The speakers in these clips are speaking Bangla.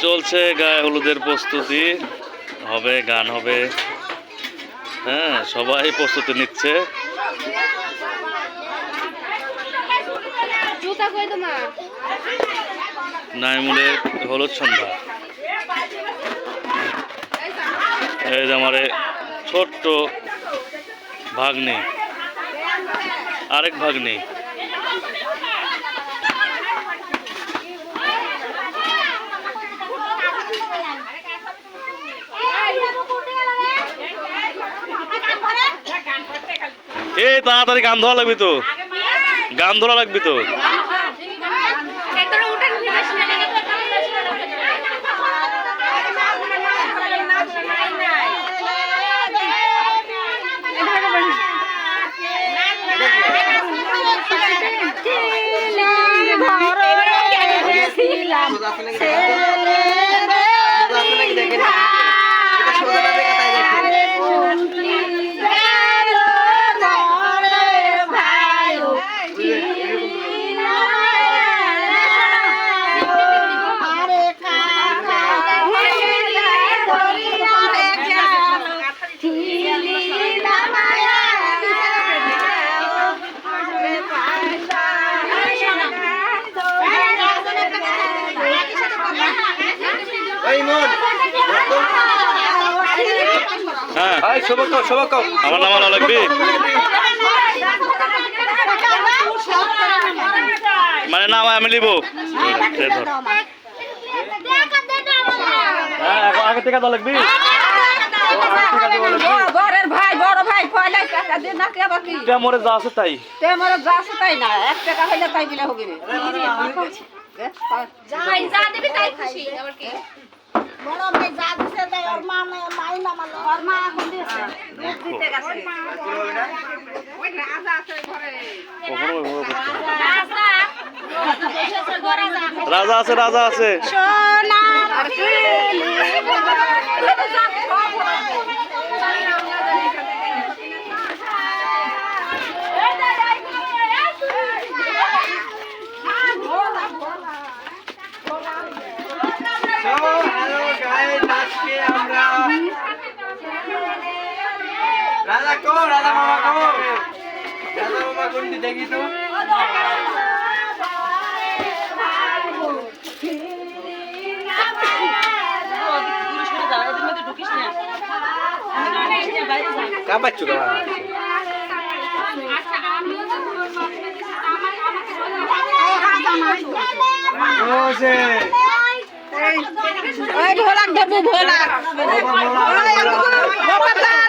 চলছে গায়ে হলুদের প্রস্তুতি। হবে গান হবে। হ্যাঁ সবাই প্রস্তুতি নিচ্ছে। নাইমুলের হলুদ সন্ধ্যা। এই যে আমার ছোট্ট ভাগ্নে। আরেক ভাগ্নে। এই তাড়াতাড়ি গান ধরা লাগবে তো। গান ধরা লাগবে তো। ভেতরে আমার নাম আলা লাগবে মানে নাম আমি লিবো। এই ধর। এখন আগে থেকে দেওয়া লাগবে। ঘরের ভাই বড় ভাই পয়লা টাকা দিয়ে না কে বাকি? মরে যা আছে তাই। তে তাই না এক টাকা হইলে তাই দিলে হবে না যাই যা দিবি তাই খুশি আবার কি? বড় ভাই যা দিছে তাই ওর মা মাই না ওর মা এখন দিছে দিতে গেছে। ওই রাজা আছে ঘরে। রাজা। রাজা আছে রাজা আছে। সোনার রাজা কো রাজা মামা কো রাজা মামা কোনটি দেখি তো কাপাচ্ছ কা ওসে ওই ঢোলাক দেবু ভোলাক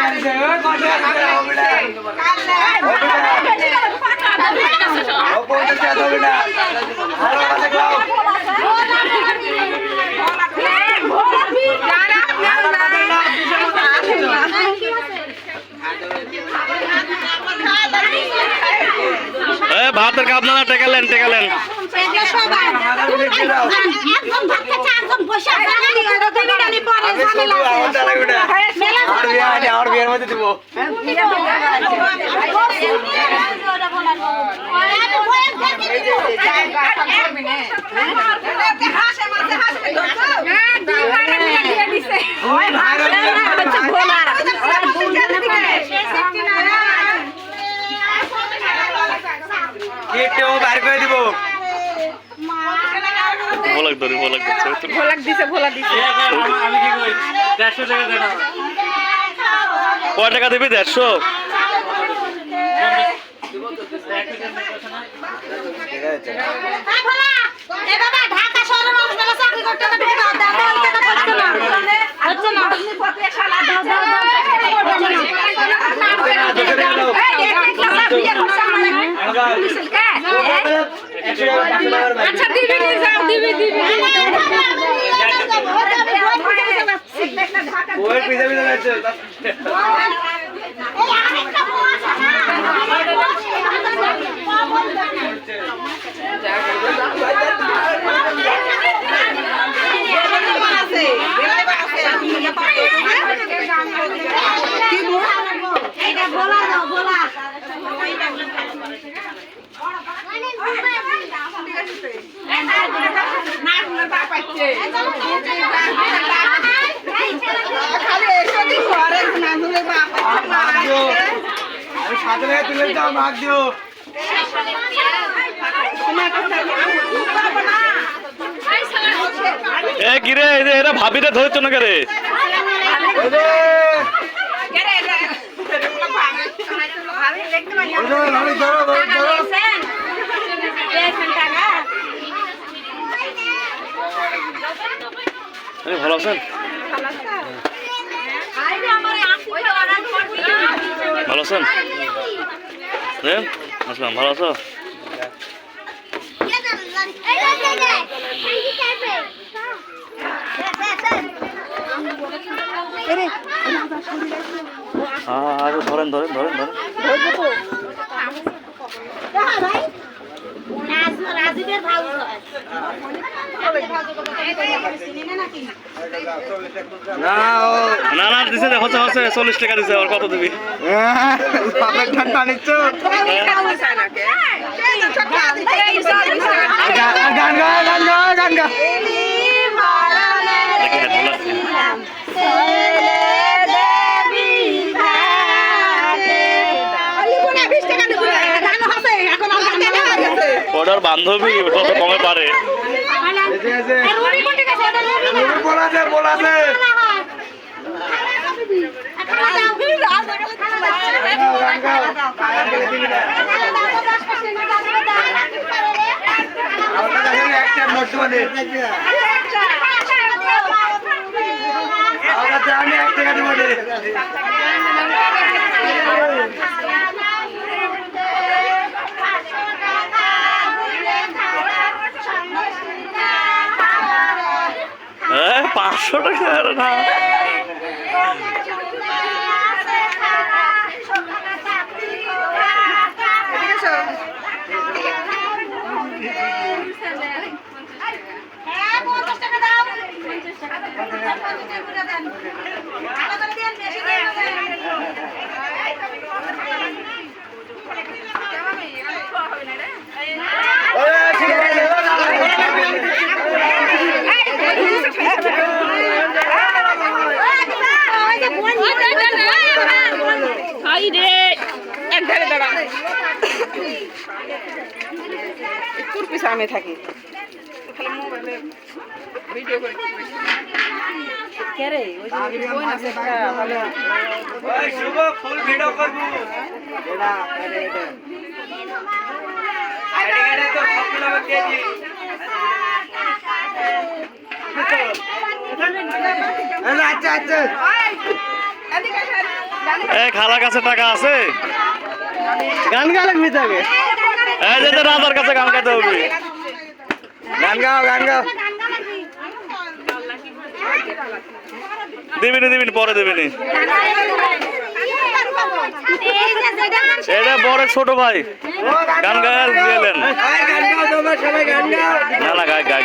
এসো কটা আছে ও কটা আছে ও বেটা ও কোনটা চাতো বেটা ভালো কথা কও এ ভাতের কাপ না টেকালেন টেকালেন আমি শুধু আমার দাদা বেটা আর বিয়া আছে আর বিয়ার মধ্যে দিব ওই ভাইরা কেটে ও বার করে দিব। ভোলাক ধরে ভোলাক দিচ্ছে ভোলাক দিছে ভোলা দিছে। আমি কি কই 150 টাকা দেনা কয় টাকা দিবি? দেড়শো? ঢাকা শহরের মানুষ চাকরি করতে হচ্ছে না। আচ্ছা দিবি যাও দিবি দিবি বউয়ের পিছে পিছে যাচ্ছে এটা বলা বলা মাগ দিও আমি সাথে লেগে তুলে যাও মাগ দিও এ কিরে এরা ভাবিটা ধরেছ না কে রে ভালো আছেন? ভালো আছেন? হ্যাঁ আসলাম ভালো আছো? আরে ধরেন ধরেন ধরেন ধরেন। রাজীবের ভালো না না না দিছে হচ্ছে হচ্ছে চল্লিশ টাকা দিছে আর কত দিবি? ঠান্ডা নিচ্ছ? গান গা গান গা গান গা। দেখি ভালো ওটার বান্ধবী কমে পারে। আমি এক টাকা দিব পাঁচশো টাকা না। হ্যাঁ পঞ্চাশ টাকা দাও ভালো করে দেন বেশি করে ওরে ঠিক আছে আমি থাকি খালি মোবাইলে ভিডিও করে কে রে? ওই যে বোন আছে একটা ভালো। ওই শুভ ফুল ভিডিও করব। এটা এটা এটা। আরে আরে তো ফটো লাগা কেজি আচ্ছা আচ্ছা। এ খালার কাছে টাকা আছে? গান গা লাগবি তবে এই যে যে রাজার কাছে গান গাইতে হবে। গান গাও গান গাও। দিবিনি দিবিনি পরে দিবিনি। এটা বড় ছোট ভাই। গান গায়ে গাও। না না গাই গাই।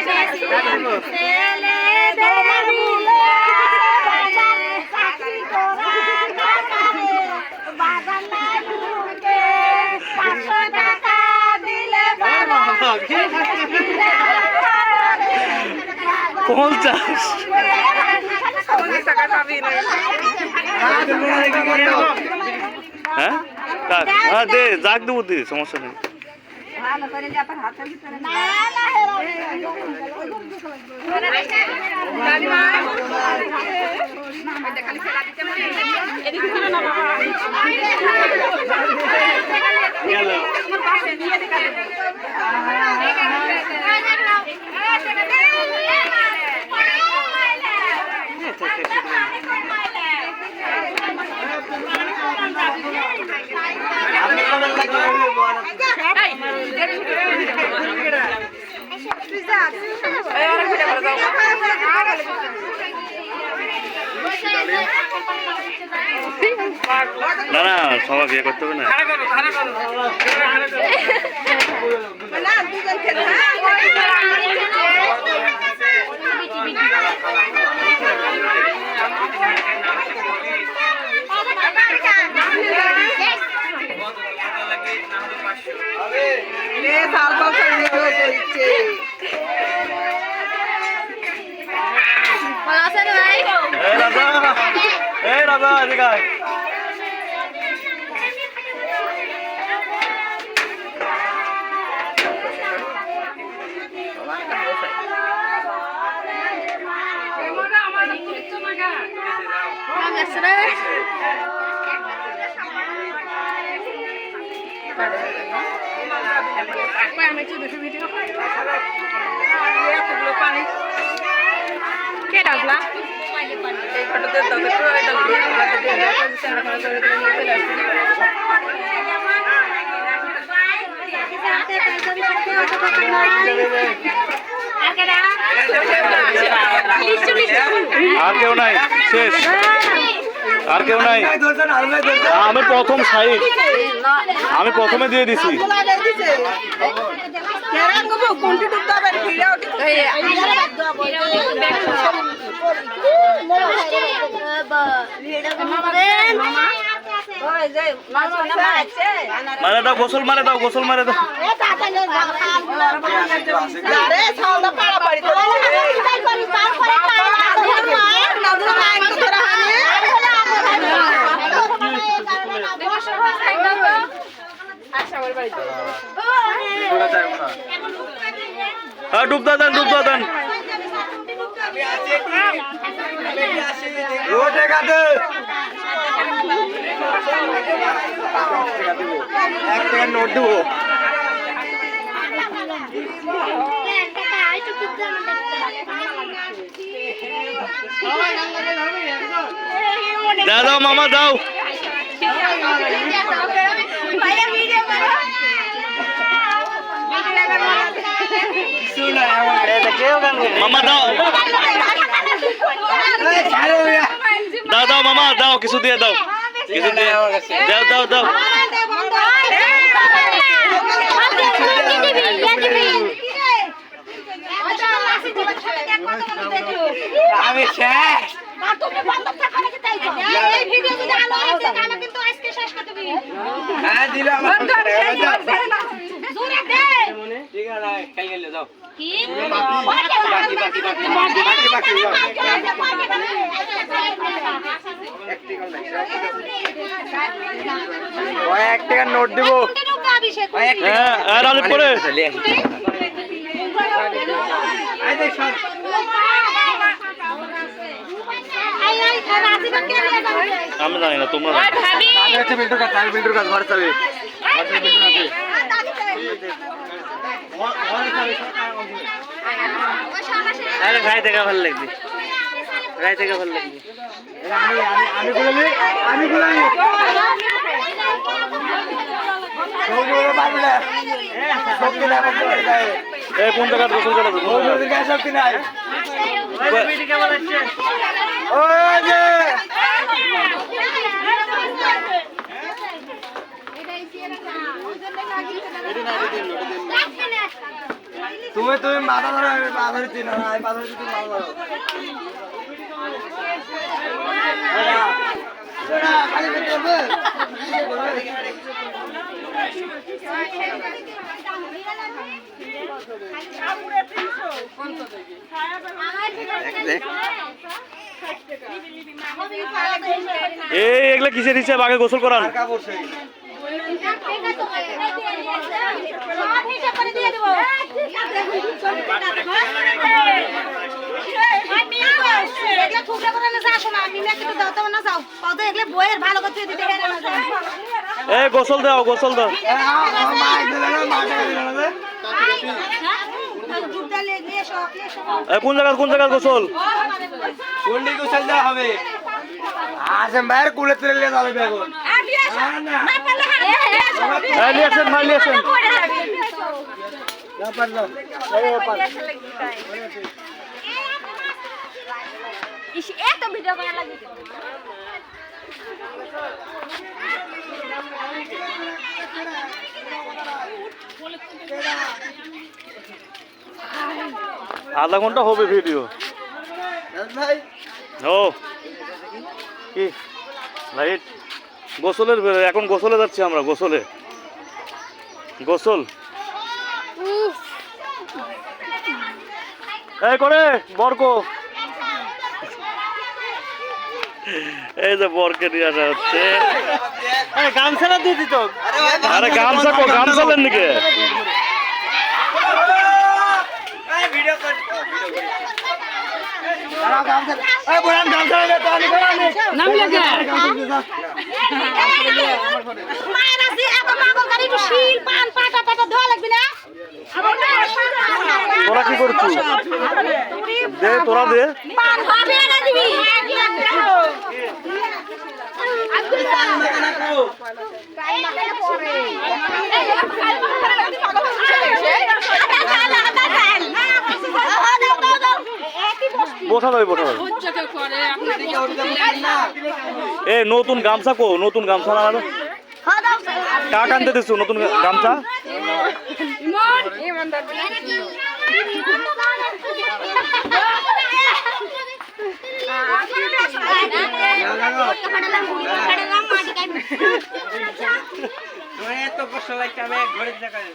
পঞ্চাশ। হ্যাঁ? হ্যাঁ দে যাক দেবো দি সমস্যা নেই। এই না না সবাই বিয়ে করতে হবে না। না ভালো আছেন ভাই এই রাজা এই রাজা এদিকে আয়। কেমন আছেন রে? এতগুলো পানি কে ডাকলা এই ফটোতে ভিডিও দেখা চলে আসছে আর কেউ নাই শেষ। আর কেউ নাই। আমি প্রথম সাইড। আমি প্রথমে দিয়ে দিছি। কেরা মারে দাও গোসল মারে দাও গোসল মারে দাও আরে ছাওলা পাড়া পাড়ি তো নজর নাই তো তোরা হানে হ্যাঁ ডুবদা দেন ডুবদা দেন এক টাকার নোট দেবো। দাও মামা দাও দাও মামা দাও কিছু দিয়ে দাও। কিছু দাও দাও দাও। আমি শেষ। হ্যাঁ দিলাম ঠিক আছে গেলে যাও কি? বাকি বাকি বাকি বাকি বাকি বাকি এক টাকার নোট দিব হ্যাঁ আর আলু পরে আমি জানি না তোমরা। বিল্টুর কাছে আমি বিল্টুর কাছে ঘরে চাবি আরে ভাই দেখা ভালো লাগবে ভাই দেখা ভালো লাগবে আমি আমি আমি এই কোন জায়গা গোসল করা শক্তি নাই ওই যে। তুমি তুমি মাথা ধরো আমি পা ধরছি না আমি পা ধরছি তুমি মাথা ধরো? এই এগুলা কিসে হিসাব? আগে গোসল করান বইয়ের ভালো করতে দিতে এ গোসল দাও গোসল দাও। কোন জায়গা কোন জায়গা গোসল? কোনটি গোসল দেওয়া হবে আসেন বাইরে কুলে তুলে নিয়ে যাবে বেগুন নিয়ে আসেন ভাই নিয়ে আসেন। এত ভিডিও করা লাগে। আধা ঘণ্টা হবে ভিডিও ও। কি? লাইট গোসলের এখন গোসলে যাচ্ছি আমরা গোসলে। গোসল। এই করে বরক। এই যে বরকে নিয়ে আসা হচ্ছে। গামছাটা দিয়ে দিত। আরে গামছা কো গামছা লেন নাকি? ভিডিও কর দাঁড়াও গামছা এই বড়ান গামছা নে তো আমি করে নে। নাম লাগে মায়ের আছে এত পাগল গাড়ি একটু শিল পান পাটা টাটা ধোয়া লাগবে না? তোরা কি করছিস? দে তোরা দে। পান হবে না দিবি। বসা যাবে বসা যাবে এ, নতুন গামছা কো, নতুন গামছা না? কাক আনতে দিছো, নতুন গামছা? এত কষ্ট লাগছে আমি ঘরের জায়গায়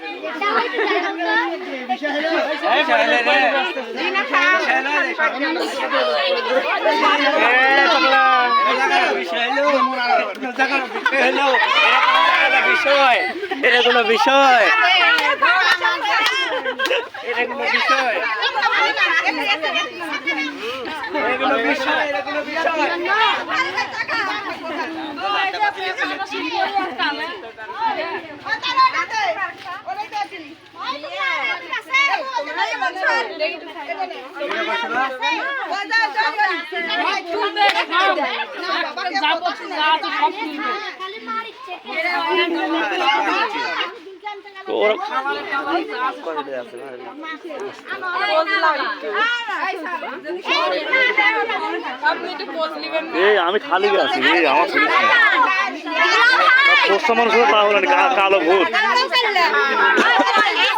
বিষয় এটা কোনো বিষয় এটা কোনো বিষয় এটা কোনো বিষয় এটা আমি খালি আছি এই আমার না পোস্ট মানুষ হলে তা হলো না, কা- কালো ভূত। কি রে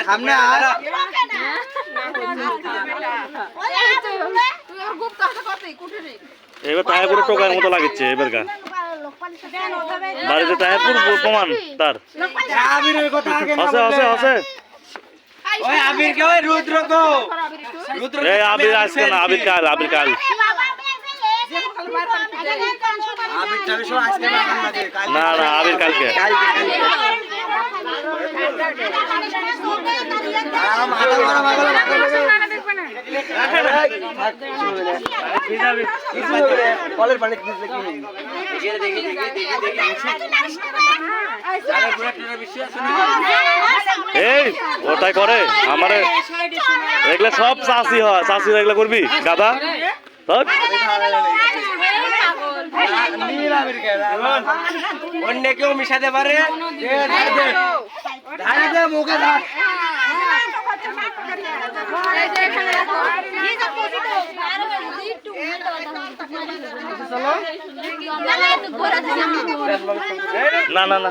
সামনে আর এবার টায়ার পুরো টোকার মতো লাগছে এবার গা। বাড়িতে টায়ার পুরো প্রমাণ তার। আছে আছে আছে ওই আবির কে ওই রুদ্র কো রুদ্র এই আবির আজকে না আবির কাল আবির কাল আবির চাবি সব আজকে না না, আবির কালকে। এই, ওটাই করে, আমারে। এগুলা সব চাষি হয়, চাষি এগুলা করবি? কে অন্য কেউ মিশাতে পারে? দে দে দে মুখে ধর না না না।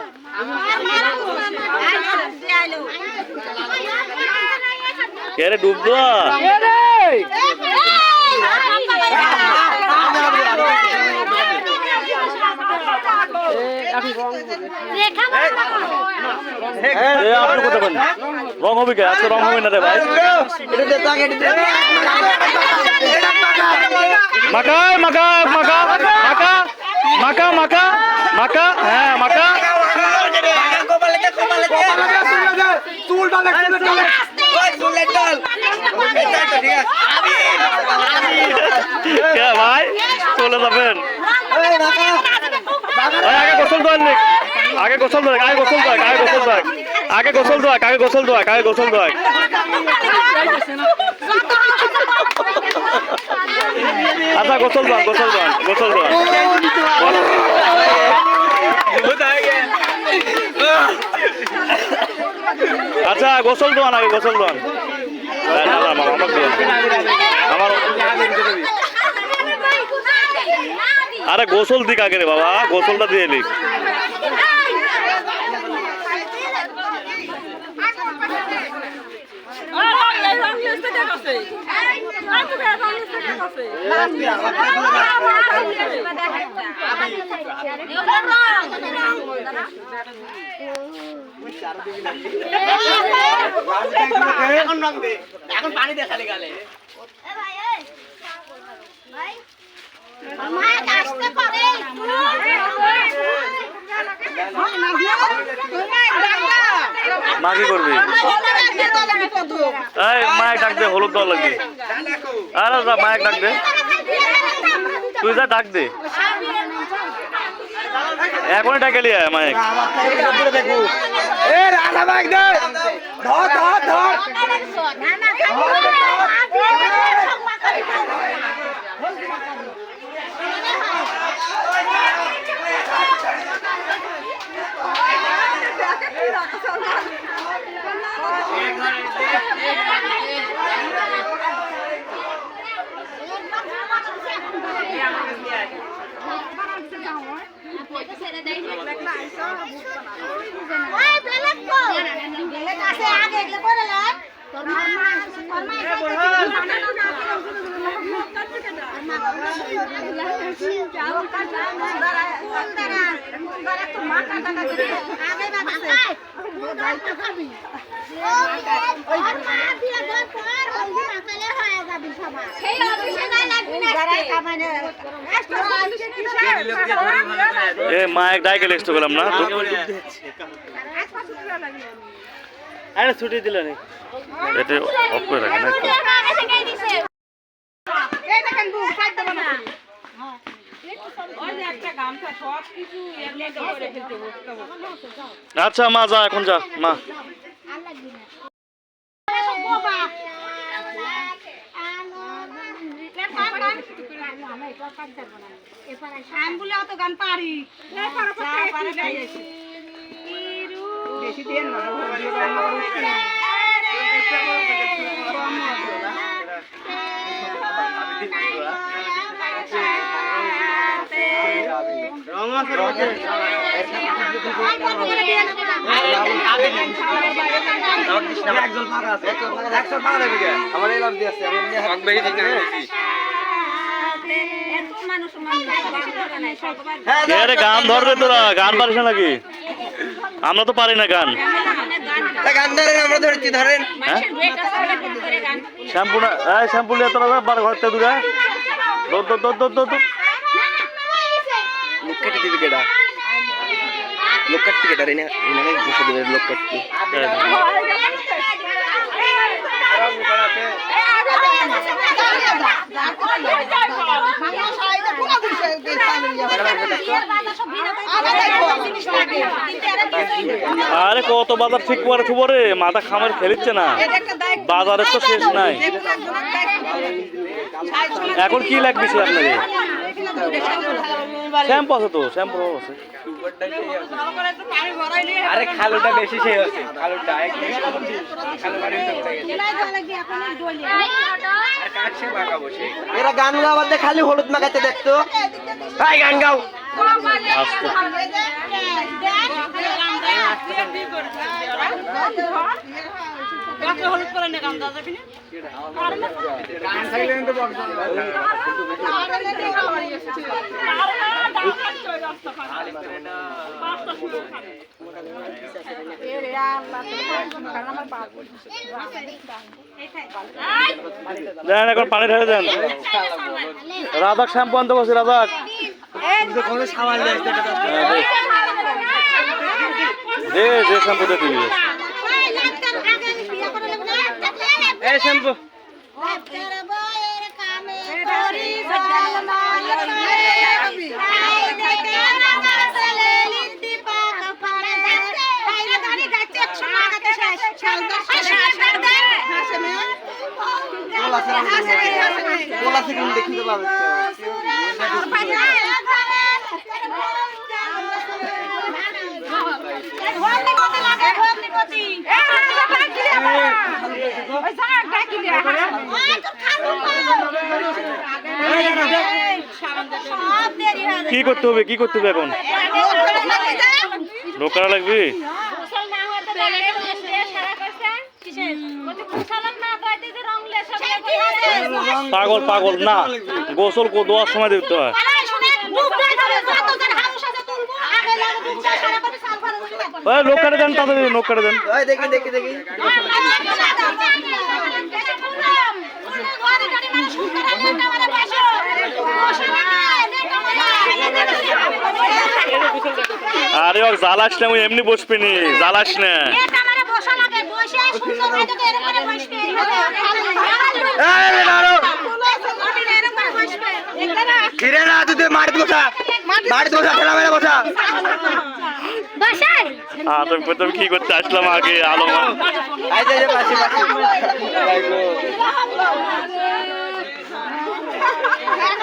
কে রে ডুব দেওয়া আপনি কোথায় পান রং হবে কে আজকে রং হবে না রে ভাই? মাকা মাকা মাকা মাকা মাকা মাকা মাকা হ্যাঁ মাকা ভাই চলে যাবেন আগে গোসল দোয়ার লিখ আগে গোসল দোয়াক আগে গোসল দোয়াক আগে গোসল দোয়াক আগে গোসল দোয়াক আগে গোসল দোয়াক আগে গোসল দোয়াক আচ্ছা গোসল দোয়াক গোসল দোয়াক গোসল দোয়াক আচ্ছা গোসল দোয়ান আগে গোসল দোয়ান না, না, আমার আমার আরে গোসল দিক আগে বাবা গোসলটা দিয়ে লিখ এখন পানি দে খালি গালে। আসতে পারে? মা কি করবি? এই মায়ের ডাক দে হলুদ দেওয়া লাগবে। আরে যা মায়ের ডাক দে। তুই যা ডাক দে। এখনই ডাকে লিয়া মায়ের। এ রাধা দে। ধর। ধর ধর ওই বেলেগ কো বেলেগ আছে আগে এগুলো করে লয় তোর মা মা তোর মা এ মায়ের ডাকে লিখতে গেলাম না? আরে ছুটি দিল নি। এটা অফ করে রাখেন একটু। আচ্ছা মা যা এখন যা মা। আমি বলে অত গান পারি। বেশি দিয়ে না আমার এলাম দিয়ে আছে গান ধরবে তোরা? গান পারিস নাকি? আমরা তো পারি না গান। গান ধরেন আমরা ধরেছি ধরেন। শ্যাম্পু না শ্যাম্পু নিয়ে তোরা বার ঘরতে দূরে। দৌড় দৌড় দৌড় দৌড় বসে দিবে লোক কাটতে আরে কত বাজার ঠিক করে থুবো রে? মাথা খামার খেলিচ্ছে না। বাজারের তো শেষ নাই। এখন কি লাগবে আপনাকে শ্যাম্পু আছে তো শ্যাম্পু আছে আরে খালুটা বেশি সে আছে খালুটা এরা গান গাওয়ার খালি হলুদ মাখাতে দেখতো হাই গান গাও আস্তে হলুদ করে নে গান দাদা কিনে দেন এখন পানি ঢেলে দেন রাধাক শ্যাম্পু আনতে বসে রাধাক কোনো সামান নেই দে দে শ্যাম্পু দে দিবি এই শ্যাম্পু। গোলা থেকে দেখিতে পাবে কি করতে হবে? কি করতে হবে এখন? লোক লাগবে? পাগল পাগল, না। গোসল কো দেওয়ার সময় দিতে হয়। লোক কাটে দেন, তাড়াতাড়ি লোক দেন। দেখি দেখি দেখি। আরে ওর জ্বালাস না আমি এমনি বসবি নি জ্বালাস না এই দাঁড়ো ফিরে না, তুই তুই মাটিতে বসা মাটিতে বসা ঠেলা মেরে বসা। হ্যাঁ তুমি কি করতে আসলাম আগে, আলো এই যে এই যে পাশে পাশে এই গো। লেটা মেরে, লেটা মেরে। এই লেটা মেরে বসো। আমার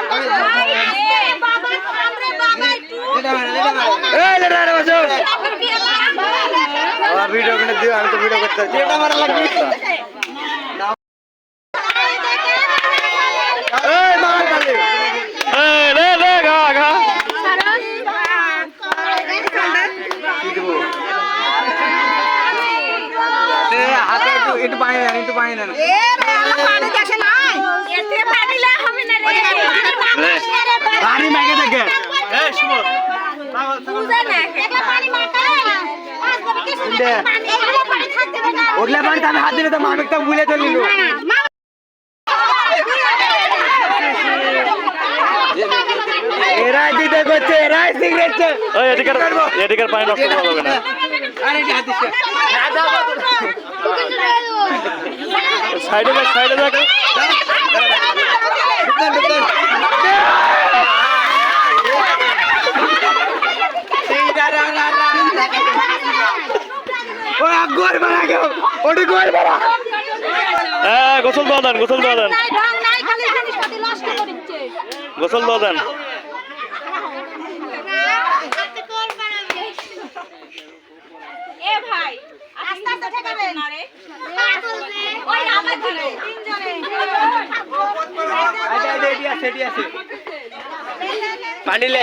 ভিডিও করে দিও আমি তো ভিডিও করতে লেটা মারা লাগবে এই মার খালি এই লে লে গা গা কি দেবো এ, হাতে একটু একটু পানি দেন একটু পানি দেন পানি মেঘে দেখে। এই ওগলা পানি আমি হাত দিলে তো মামিকটা ভুলে চলিল এরাই দিতে করছে এরাই ওই এদিকের এদিকের পানি নষ্ট করা যাবে না। আরে হাত সাইডে সাইডে দেখ। মারা হ্যাঁ গোসল দেওয়া দেন গোসল দেওয়া দেন। গোসল দেওয়া দেন এ ভাই আস্তে আস্তে ঠেকাবেন ওই আমার দিকে তিনজনে। আচ্ছা আচ্ছা এটি আছে এটি আছে। পানি লে